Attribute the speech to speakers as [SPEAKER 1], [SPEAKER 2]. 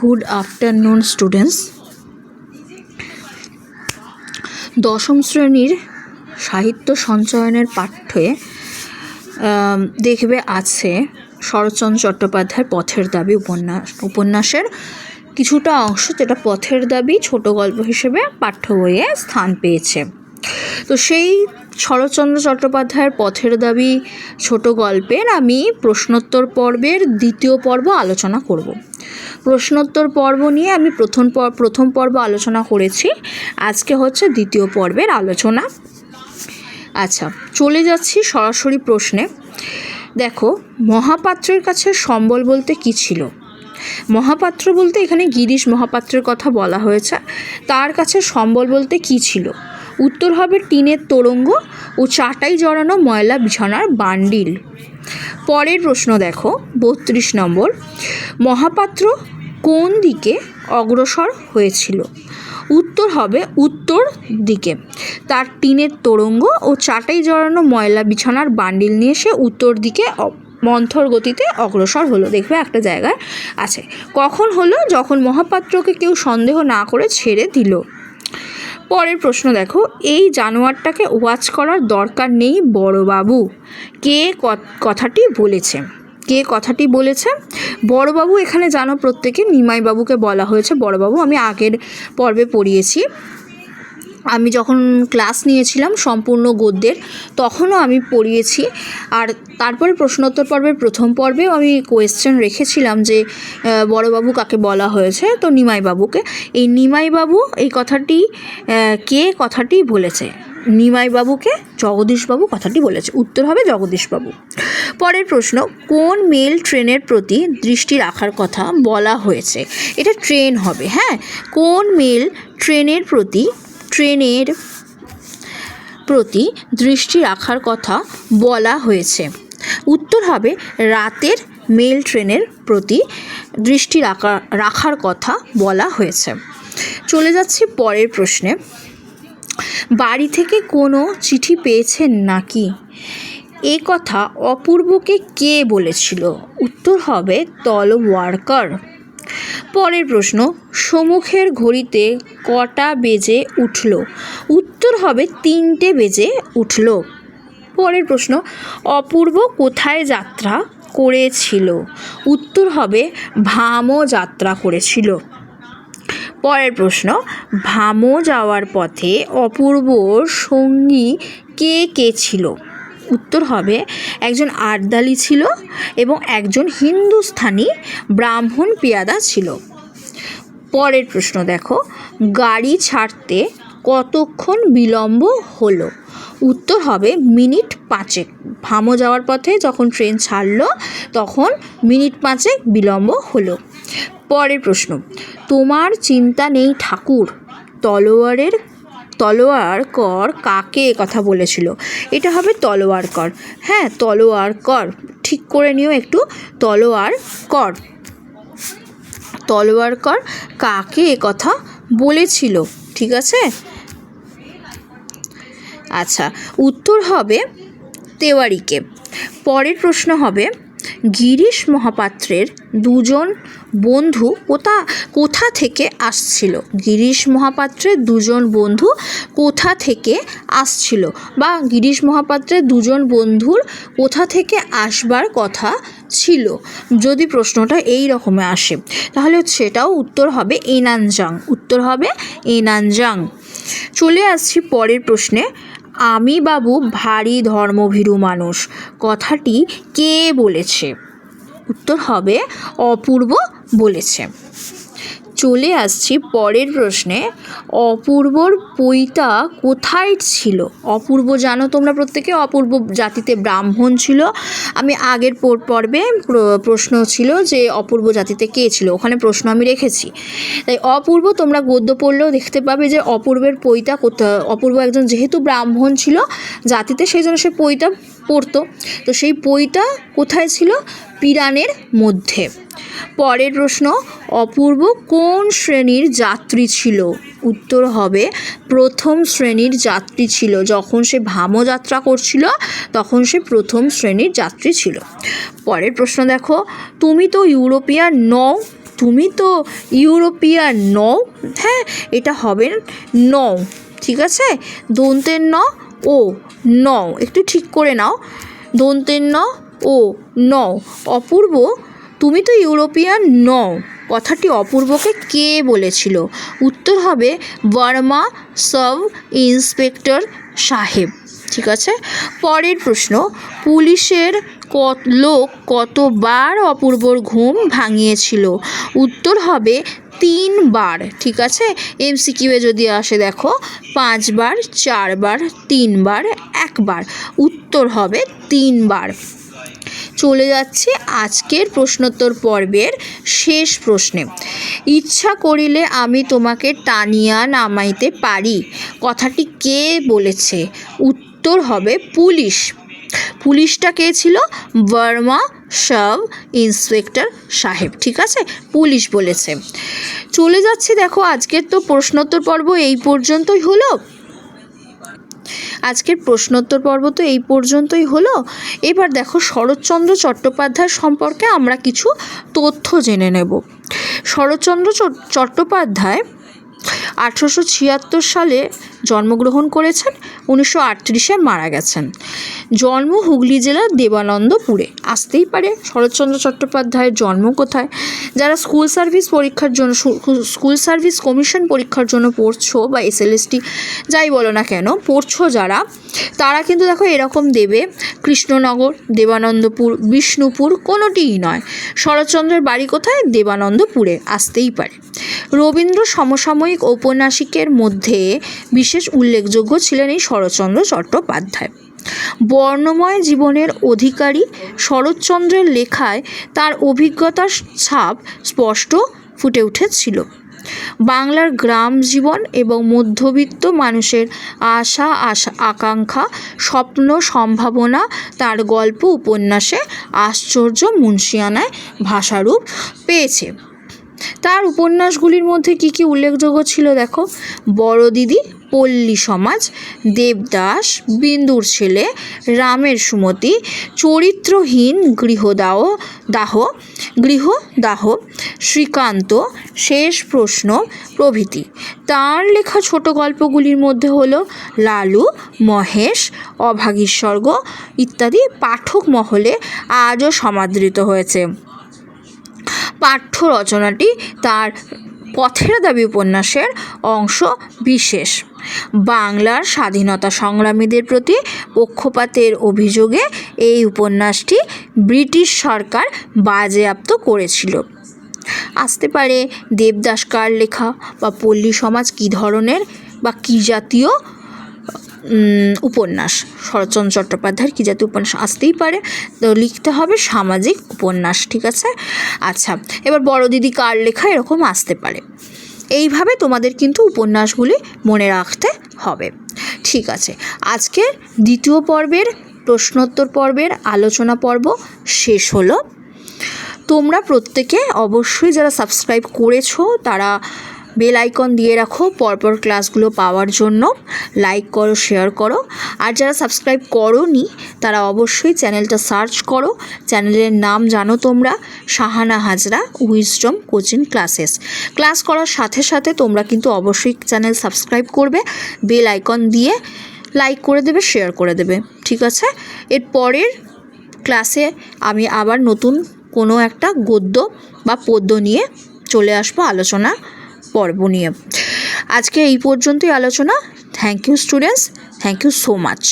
[SPEAKER 1] Good afternoon students দশম শ্রেণির সাহিত্য সঞ্চয়নের পাঠ্যে দেখবে আছে শরৎচন্দ্র চট্টোপাধ্যায়ের পথের দাবি উপন্যাস, উপন্যাসের কিছুটা অংশ যেটা পথের দাবি ছোট গল্প হিসেবে পাঠ্য বইয়ে স্থান পেয়েছে। তো সেই শরৎচন্দ্র চট্টোপাধ্যায়ের পথের দাবি, ছোট গল্পের আমি প্রশ্নোত্তর পর্বের দ্বিতীয় পর্ব আলোচনা করব। প্রশ্নোত্তর পর্ব নিয়ে আমি প্রথম পর, প্রথম পর্ব আলোচনা করেছি। আজকে হচ্ছে দ্বিতীয় পর্বের আলোচনা। আচ্ছা চলে যাচ্ছি সরাসরি প্রশ্নে। দেখো, মহাপাত্রের কাছে সম্বল বলতে কি ছিল? মহাপাত্র বলতে এখানে গিরিশ মহাপাত্রের কথা বলা হয়েছে। তার কাছে সম্বল বলতে কি ছিল? উত্তর হবে টিনের তোরঙ্গ ও চাটাই জড়ানো ময়লা বিছানার বান্ডিল। পরের প্রশ্ন দেখো, বত্রিশ নম্বর, মহাপাত্র কোন দিকে অগ্রসর হয়েছিল? উত্তর হবে উত্তর দিকে। তার টিনের তোরঙ্গ ও চাটাই জড়ানো ময়লা বিছানার বান্ডিল নিয়ে সে উত্তর দিকে মন্থর গতিতে অগ্রসর হলো। দেখবে একটা জায়গায় আছে। কখন হলো? যখন মহাপাত্রকে কেউ সন্দেহ না করে ছেড়ে দিল। পরের প্রশ্ন দেখো, এই জানোয়ারটাকে ওয়াচ করার দরকার নেই বড়বাবু। কে কথাটি বলেছে? কে কথাটি বলেছে? বড়বাবু এখানে জানো প্রত্যেকে, নিমাইবাবুকে বলা হয়েছে। বড়বাবু আমি আগের পর্বে পড়িয়েছি। আমি যখন ক্লাস নিয়েছিলাম সম্পূর্ণ গদ্যের তখনও আমি পড়িয়েছি। আর তারপরে প্রশ্নোত্তর পর্বের প্রথম পর্বেও আমি কোয়েশ্চেন রেখেছিলাম যে বড়বাবু কাকে বলা হয়েছে? তো নিমাইবাবুকে। এই নিমাইবাবু এই কথাটি কে কথাটি বলেছে? নিমাইবাবুকে জগদীশবাবু কথাটি বলেছে। উত্তর হবে জগদীশবাবু। পরের প্রশ্ন, কোন মেল ট্রেনের প্রতি দৃষ্টি রাখার কথা বলা হয়েছে? এটা ট্রেন হবে হ্যাঁ? কোন মেল ট্রেনের প্রতি ট্রেনের প্রতি দৃষ্টি রাখার কথা বলা হয়েছে। উত্তর হবে রাতের মেল ট্রেনের প্রতি দৃষ্টি রাখা, রাখার কথা বলা হয়েছে। চলে যাচ্ছি পরের প্রশ্নে। বাড়ি থেকে কোনো চিঠি পেয়েছেন নাকি? এ কথা অপূর্বকে কে বলেছিল? উত্তর হবে তলওয়ারকার পরের প্রশ্ন, সমুখের ঘড়িতে কটা বেজে উঠল? উত্তর হবে, তিনটে বেজে উঠল। পরের প্রশ্ন, অপূর্ব কোথায় যাত্রা করেছিল? উত্তর হবে, ভামো যাত্রা করেছিল। পরের প্রশ্ন, ভামো যাওয়ার পথে অপূর্বর সঙ্গী কে কে ছিল? উত্তর হবে, একজন আর্দালি ছিল এবং একজন হিন্দুস্থানি ব্রাহ্মণ পেয়াদা ছিল। পরের প্রশ্ন দেখো, গাড়ি ছাড়তে কতক্ষণ বিলম্ব হলো? উত্তর হবে, মিনিট পাঁচেক। ভামো যাওয়ার পথে যখন ট্রেন ছাড়লো, তখন মিনিট পাঁচেক বিলম্ব হলো। পরের প্রশ্ন, তোমার চিন্তা নেই ঠাকুর, তলোয়ারের তলোয়ার কর কাকে কথা বলেছিল? এটা হবে তলোয়ার কর। হ্যাঁ তলোয়ার কর। ঠিক করে নিও একটু। তলোয়ার কর। তলোয়ার কর কাকে কথা বলেছিল? ঠিক আছে? আচ্ছা উত্তর হবে তেওয়ারিকে। পরের প্রশ্ন হবে গিরিশ মহাপাত্রের দুজন বন্ধু কোথা কোথা থেকে আসছিল? গিরিশ মহাপাত্রের দুজন বন্ধু কোথা থেকে আসছিল? বা গিরিশ মহাপাত্রের দুজন বন্ধুর কোথা থেকে আসবার কথা ছিল? যদি প্রশ্নটা এই রকমে আসে, তাহলে সেটাও উত্তর হবে এনানজাং। উত্তর হবে এনানজাং। চলে আসছি পরের প্রশ্নে। আমি বাবু ভারী ধর্মভীরু মানুষ। কথাটি কে বলেছে? উত্তর হবে অপূর্ব বলেছে। চলে আসছি পরের প্রশ্নে। অপূর্বর পৈতা কোথায় ছিল? অপূর্ব জানো তোমরা প্রত্যেকে? অপূর্ব জাতিতে ব্রাহ্মণ ছিল। আমি আগের পর্বে প্রশ্ন ছিল যে অপূর্ব জাতিতে কে ছিল? ওখানে প্রশ্ন আমি রেখেছি। তাই অপূর্ব তোমরা গদ্য পড়লেও দেখতে পাবে যে অপূর্বের পৈতা কোথা অপূর্ব একজন যেহেতু ব্রাহ্মণ ছিল জাতিতে, সেই জন্য সে পৈতা পড়তো। তো সেই পৈতা কোথায় ছিল? পিরানের মধ্যে। পরের প্রশ্ন, অপূর্ব কোন শ্রেণির যাত্রী ছিল? উত্তর হবে, প্রথম শ্রেণির যাত্রী ছিল। যখন সে ভামো যাত্রা করছিল, তখন সে প্রথম শ্রেণির যাত্রী ছিল। পরের প্রশ্ন দেখো, তুমি তো ইউরোপিয়ান নও, তুমি তো ইউরোপিয়ান নও? হ্যাঁ এটা হবে নও, ঠিক আছে? দন্তের ন, ও ন একটু ঠিক করে নাও। দন্তের ন, ও ন অপূর্ব তুমি তো ইউরোপিয়ান নও। কথাটি অপূর্বকে কে বলেছিল? উত্তর হবে বর্মা সাব ইন্সপেক্টর সাহেব। ঠিক আছে? পরের প্রশ্ন, পুলিশের কত, লোক কতবার অপূর্বর ঘুম ভাঙিয়েছিল? উত্তর হবে তিনবার। ঠিক আছে? এমসিকিউয়ে যদি আসে দেখো, পাঁচবার, চারবার, তিনবার, একবার। উত্তর হবে তিনবার। চলে যাচ্ছে আজকের প্রশ্নোত্তর পর্বের শেষ প্রশ্নে। ইচ্ছা করিলে আমি তোমাকে টানিয়া নামাইতে পারি। কথাটি কে বলেছে? উত্তর হবে পুলিশ। পুলিশটা কে ছিল? বর্মা সাব ইন্সপেক্টর সাহেব। ঠিক আছে? পুলিশ বলেছে। চলে যাচ্ছে দেখো, আজকের তো প্রশ্নোত্তর পর্ব এই পর্যন্তই হলো। আজকের প্রশ্নোত্তর পর্ব তো এই পর্যন্তই হলো। এবার দেখো শরৎচন্দ্র চট্টোপাধ্যায় সম্পর্কে আমরা কিছু তথ্য জেনে নেব। শরৎচন্দ্র চট্টোপাধ্যায় আঠেরোশো ছিয়াত্তর সালে জন্মগ্রহণ করেছেন, উনিশশো আটত্রিশে মারা গেছেন। জন্ম হুগলি জেলার দেবানন্দপুরে। আসতেই পারে শরৎচন্দ্র চট্টোপাধ্যায়ের জন্ম কোথায়? যারা স্কুল সার্ভিস পরীক্ষার জন্য স্কুল সার্ভিস কমিশন পরীক্ষার জন্য পড়ছো বা এসএলএসটি যাই বলো না কেন, পড়ছো যারা, তারা কিন্তু দেখো এরকম দেবে, কৃষ্ণনগর, দেবানন্দপুর, বিষ্ণুপুর কোনোটিই নয়। শরৎচন্দ্রের বাড়ি কোথায়? দেবানন্দপুরে। আসতেই পারে। রবীন্দ্র সমসাময়িক ঔপন্যাসিকের মধ্যে বিশেষ উল্লেখযোগ্য ছিলেন এই শরৎচন্দ্র চট্টোপাধ্যায়। বর্ণময় জীবনের অধিকারী শরৎচন্দ্রের লেখায় তার অভিজ্ঞতার ছাপ স্পষ্ট ফুটে উঠেছিল। বাংলার গ্রাম জীবন এবং মধ্যবিত্ত মানুষের আশা আশা, আকাঙ্ক্ষা, স্বপ্ন, সম্ভাবনা তার গল্প উপন্যাসে আশ্চর্য মুন্সিয়ানায় ভাষারূপ পেয়েছে। তার উপন্যাসগুলির মধ্যে কি কি উল্লেখযোগ্য ছিল দেখো? বড় দিদি পল্লী সমাজ, দেবদাস, বিন্দুর ছেলে, রামের সুমতি, চরিত্রহীন গৃহদাহ, দাহ, গৃহদাহ, শ্রীকান্ত, শেষ প্রশ্ন, প্রভৃতি। তার লেখা ছোট গল্পগুলির মধ্যে হলো লালু, মহেশ অভাগীস্বর্গ ইত্যাদি পাঠক মহলে আজও সমাদৃত হয়েছে। পাঠ্য রচনাটি তার পথের দাবি উপন্যাসের অংশ বিশেষ। বাংলার স্বাধীনতা সংগ্রামীদের প্রতি পক্ষপাতের অভিযোগে এই উপন্যাসটি ব্রিটিশ সরকার বাজেয়াপ্ত করেছিল। আসতে পারে দেবদাস কার লেখা বা পল্লী সমাজ কী ধরনের বা কী জাতীয় উপন্যাস। শরৎচন্দ্র চট্টোপাধ্যায়ের কী জাতীয় উপন্যাস আসতেই পারে, তো লিখতে হবে সামাজিক উপন্যাস, ঠিক আছে? আচ্ছা এবার বড় দিদি কার লেখা এরকম আসতে পারে। এইভাবে তোমাদের কিন্তু উপন্যাসগুলি মনে রাখতে হবে। ঠিক আছে, আজকের দ্বিতীয় পর্বের প্রশ্নোত্তর পর্বের আলোচনা পর্ব শেষ হলো। তোমরা প্রত্যেকে অবশ্যই যারা সাবস্ক্রাইব করেছ, তারা বেল আইকন দিয়ে রাখো, পরপর ক্লাসগুলো পাওয়ার জন্য। লাইক করো শেয়ার করো। আর যারা সাবস্ক্রাইব করোনি, তারা অবশ্যই চ্যানেলটা সার্চ করো। চ্যানেলের নাম জানো তোমরা, Shahana Hazra wisdom coaching classes class করার সাথে সাথে তোমরা কিন্তু অবশ্যই চ্যানেল সাবস্ক্রাইব করবে, বেল আইকন দিয়ে লাইক করে দেবে শেয়ার করে দেবে। ঠিক আছে? এর পরের ক্লাসে আমি আবার নতুন কোনো একটা গদ্য বা পদ্য নিয়ে চলে আসব, আলোচনা পর্ব নিয়ে। আজকে এই পর্যন্তই আলোচনা। Thank you students thank you so much